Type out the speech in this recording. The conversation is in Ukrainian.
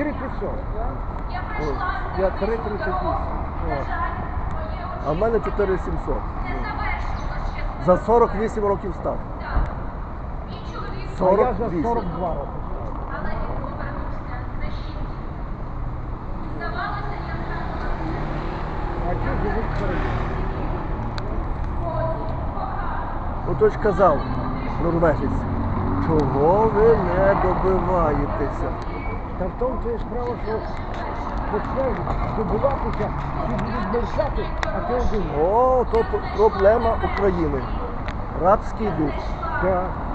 3500. О, Я 3,38. О. А в мене 4700. За 48 років став. А я за 48. 42 роки. Але він повернувся на щит. Здавалося, я А ті живуть. Отож казав норвежець, чого ви не добиваєтеся? Та в тому то справа, що почнеш добуватися, всі будуть мерчати, а ти один. О, то проблема України. Рабський дух. Так.